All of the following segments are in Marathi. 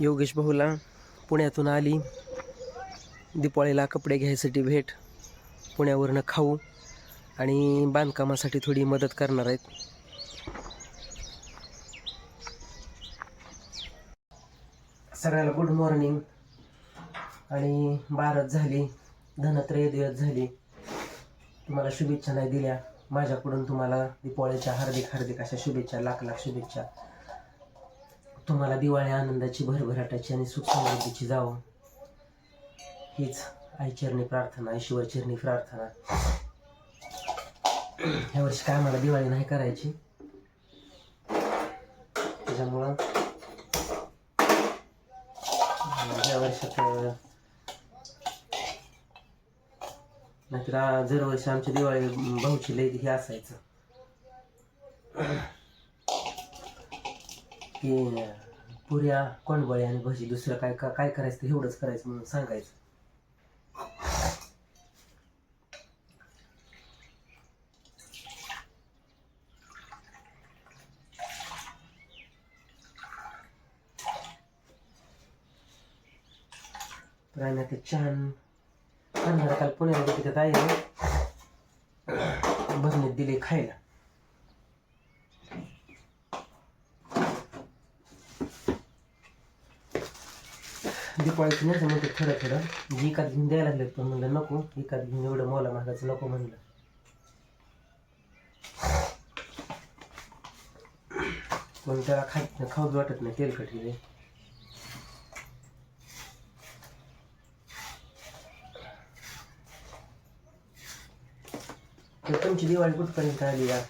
योगेश भाऊला पुण्यातून आली. दिपाळीला कपडे घ्यायसाठी भेट पुण्यावरनं खाऊ आणि बांधकामासाठी थोडी मदत करणार आहेत. सगळ्याला गुड मॉर्निंग आणि बारत झाली धनत्रय दिवस झाली. तुम्हाला शुभेच्छा नाही दिल्या. माझ्याकडून तुम्हाला दीपावळीच्या हार्दिक हार्दिक अशा शुभेच्छा लाख लाख शुभेच्छा. तुम्हाला दिवाळी आनंदाची भरभराटाची आणि सुख समृद्धीची जावं. हीच आईचरणी प्रार्थना ईश्वरचरणी प्रार्थना. ह्या वर्षी काय मला दिवाळी नाही करायची. त्याच्यामुळं या वर्षात नाहीतर जर दरवर्षी आमची दिवाळी भाऊची लई हे असायचं. की पुऱ्या कोणबळी आणि भजी दुसरं काय का- काय करायचं ते एवढंच करायचं म्हणून सांगायचं. तर ते छान. काल पुण्याला तिथे आहे. आई दिले खायला. दिपाळीचं नाही म्हणते खरं जी विकत घेऊन द्यायला लागले पण म्हणलं नको. विकत घेऊन एवढं मोला महागाचं नको म्हणलं. पण त्याला खात खाऊच वाटत नाही तेलकट हे तर तुमची दिवाळी कुठपर्यंत आली या?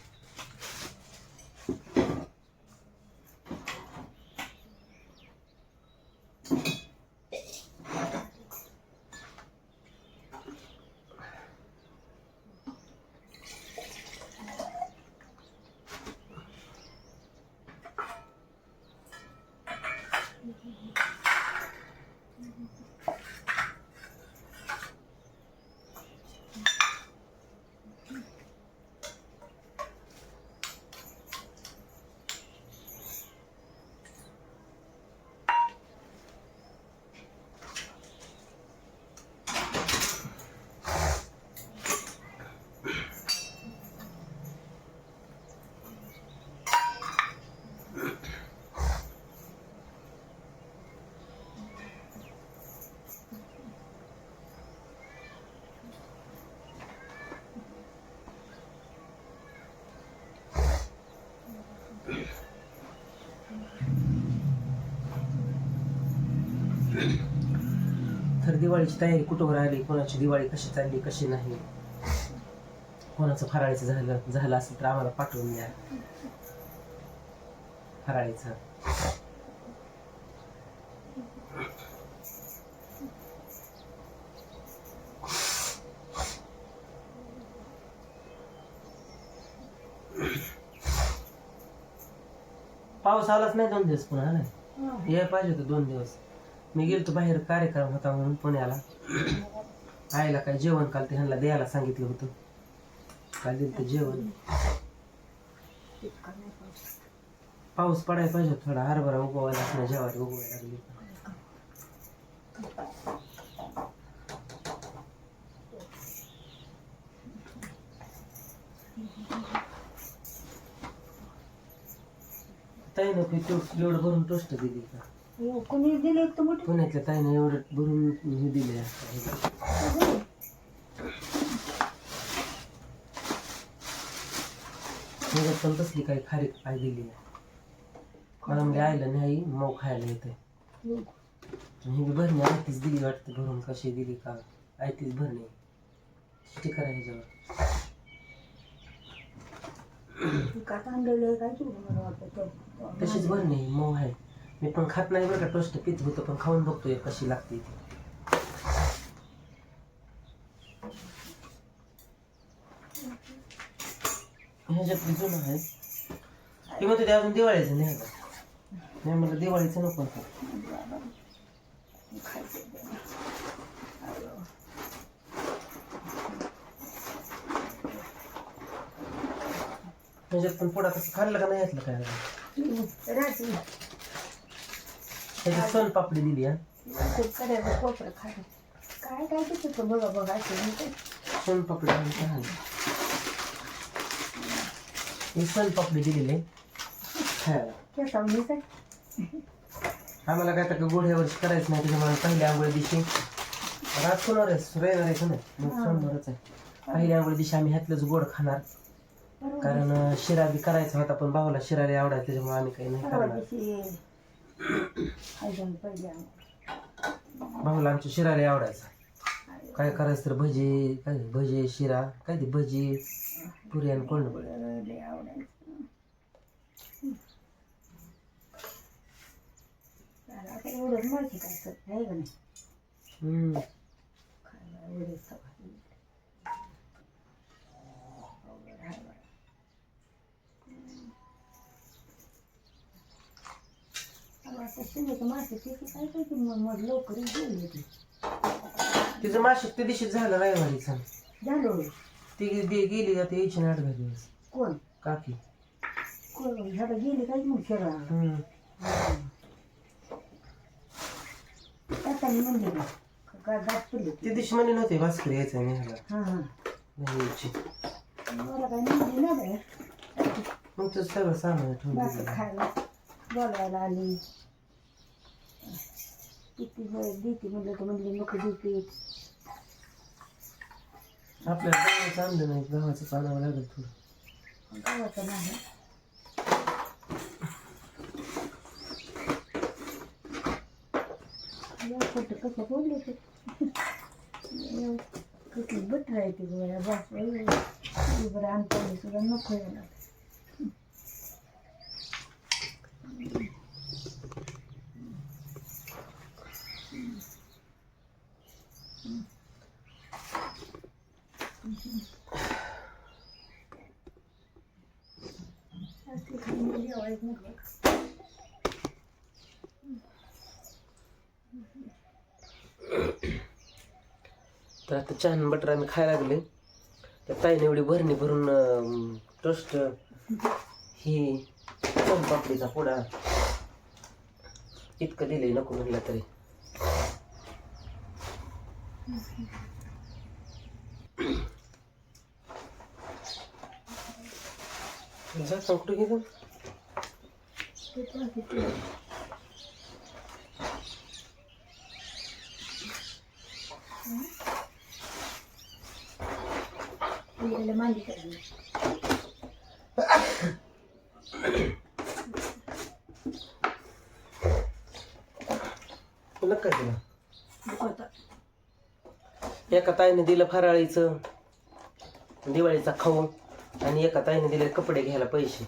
तर दिवाळीची तयारी कुठं राहिली? कोणाची दिवाळी कशी चालली कशी नाही? कोणाचं फराळीचं झालं झालं असेल तर आम्हाला पाठवून द्या. फराळीचं. पाऊस आलाच नाही दोन दिवस पुन्हा नाही याय पाहिजे होतं दोन दिवस. मी गेलतो बाहेर कार्यक्रम होता म्हणून पुण्याला. आईला काय जेवण काल ते ह्यांना द्यायला सांगितलं होतं. काल दिलं ते जेवण. पाऊस पडायला पाहिजे थोडा. हरभरा उगवायला असणार जेवायला उगवायला लागली. ताईनं टोस्ट एवढं भरून टोस्ट दिली का? हो, कोणी दिले तर मोठे? पुण्यातल्या ताईनं एवढं भरून हे दिले. पण तसली काही खारी काय दिली आहे मला म्हणजे आईला नाही मऊ खायला येते ही बी भरणी आयतीच दिली वाटते भरून कशी दिली का? आयतीच भरणी. किती करा ह्याच्यावर. कात आणलेलं काय तू मला वाटतं तशीच मऊ आहे. मी पण खात नाही बरं का टोस्ट पित होतं पण खाऊन बघतोय कशी लागते ती. ह्याच्यात जुनं आहे. ती म्हणते ते अजून दिवाळीचं नाही का? नाही म्हटलं दिवाळीचं नको होतं ह्याच्यात पण पुढं कसं खाल्लं का नाही यातलं काय? त्याची सोनपापडी दिली हा? करायचं कोपरं काय काय बघा बघा असं मी काय. ही सोनपापडी दिलेली. आहे खायला केसा मी काय? आम्हाला काय तर गोड ह्या वर्षी करायचं नाही त्याच्यामुळे पहिल्या आंघोळी दिवशी रात कोणावर आहे रविवार आहे. का नाही मग सोमवारच आहे. पहिल्या आंघोळी दिवशी आम्ही ह्यातलंच गोड खाणार. कारण अं, शिरा बी करायचा होता पण भाऊला शिरा लय आवडायचा त्याच्यामुळे आम्ही काही नाही परवा करणार दिवशी खायचं आम्ही. भाऊला आमच्या शिरा लय आवडायचा. काय करायचं तर भजी काय भजी शिरा काय ते भजी पुरी आणि लय आवडायचं. आता एवढंच माहिती काय सर? आहे का नाही? खायला एवढंच. अवघड आहे बा. अगं, आता शिवायचं मासे त्याची काय काय ती मग गेली ती तिचं मासिक ते दिवशी झालं रविवारीचं. झालं होय. ती गे- गेली आता यायची नाही आठ दहा दिवस. कोण? काकी. कोण? गेली काय मग शरा हम्म. त्याच्याने म्हणले ना काय गाठ पडली ती दिवशी म्हणे नव्हते भास्कर यायचं नाही ह्याला. हां हां. नाही यायची. मला काय म्हणली ना बाय मग तर सगळं सामान ठेवून. खायला बोलायला आली. किती देते म्हणलं तर म्हणली नको देते. आपल्याला गव्हाचं आणलं नाही गव्हाचं आणावं लागेल थोडं. गावाचं नाही. या फोटो कसं बोलले ते? कसली बट राहते गोळ्या बाप बरं आणताना सुद्धा नको यायला असली खाली जेवायचं नको तर आता चहा बटर आम्ही खायला लागले. तर ताईने एवढी भरणी भरून टोस्ट ही पापडीचा पुडा इतकं दिले नको म्हणलं तरी. जा सांग कुठे गेलं? तुझ्याला मांडी दिलं. एका ताईने दिलं फराळीचं दिवाळीचा खाऊ आणि एका ताईने दिले कपडे घ्यायला पैसे.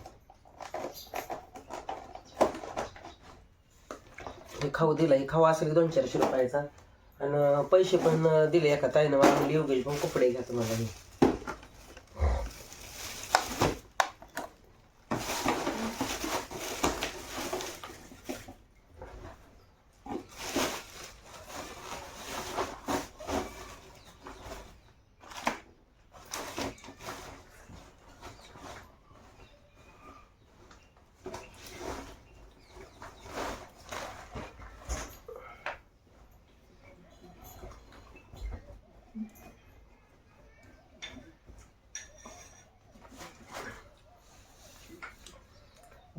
हे खाऊ दिला हे खाऊ असेल दोन चारशे रुपयाचा. आणि पैसे पण दिले एका ताईनं मला योगेश पण कपडे घ्या तुम्हाला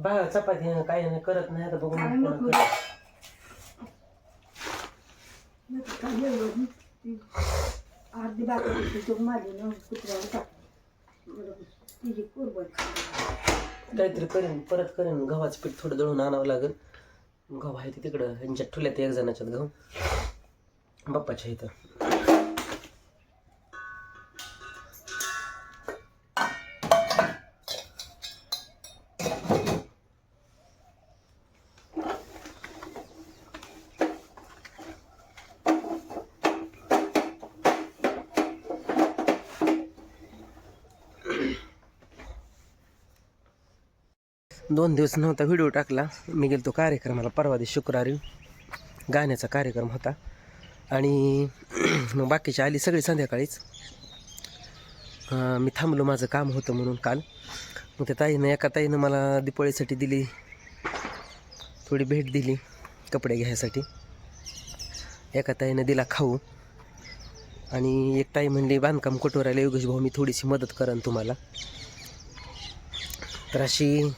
मी बा चपाती काय नाही करत नाही आता बघून काय नको. करतं. अर्धी बाकी ना टाक तिची कुरबड. काहीतरी करेन परत करेन गव्हाचं पीठ थोडं दळून आणावं लागेल गव्हा आहे ते तिकडं यांच्यात ठुल्यात एक जणाच्यात गहू बाप्पाच्या इथं दोन दिवस नव्हता व्हिडिओ टाकला. मी गेलो तो कार्यक्रमाला परवा दिवस शुक्रवारी. गाण्याचा कार्यक्रम होता. आणि मग बाकीची आली सगळी संध्याकाळीच. मी थांबलो माझं काम होतं म्हणून काल. मग त्या ताईनं एका ताईनं मला दिपाळीसाठी दिली. थोडी भेट दिली कपडे घ्यायसाठी. एका ताईनं दिला खाऊ. आणि एक ताई म्हणली बांधकाम कटोरायला योगेश भाऊ मी थोडीशी मदत करेन तुम्हाला. तर अशी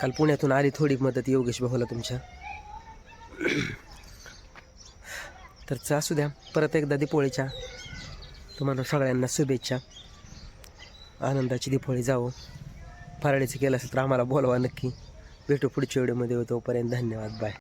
काल पुण्यातून आली थोडी मदत योगेश भाऊला तुमच्या. तर असू द्या. परत एकदा दीपोळीच्या. तुम्हाला सगळ्यांना शुभेच्छा. आनंदाची दीपोळी जावो. फराळीचं केलं असेल तर आम्हाला बोलवा नक्की. भेटू पुढच्या व्हिडिओमध्ये. तोपर्यंत धन्यवाद. बाय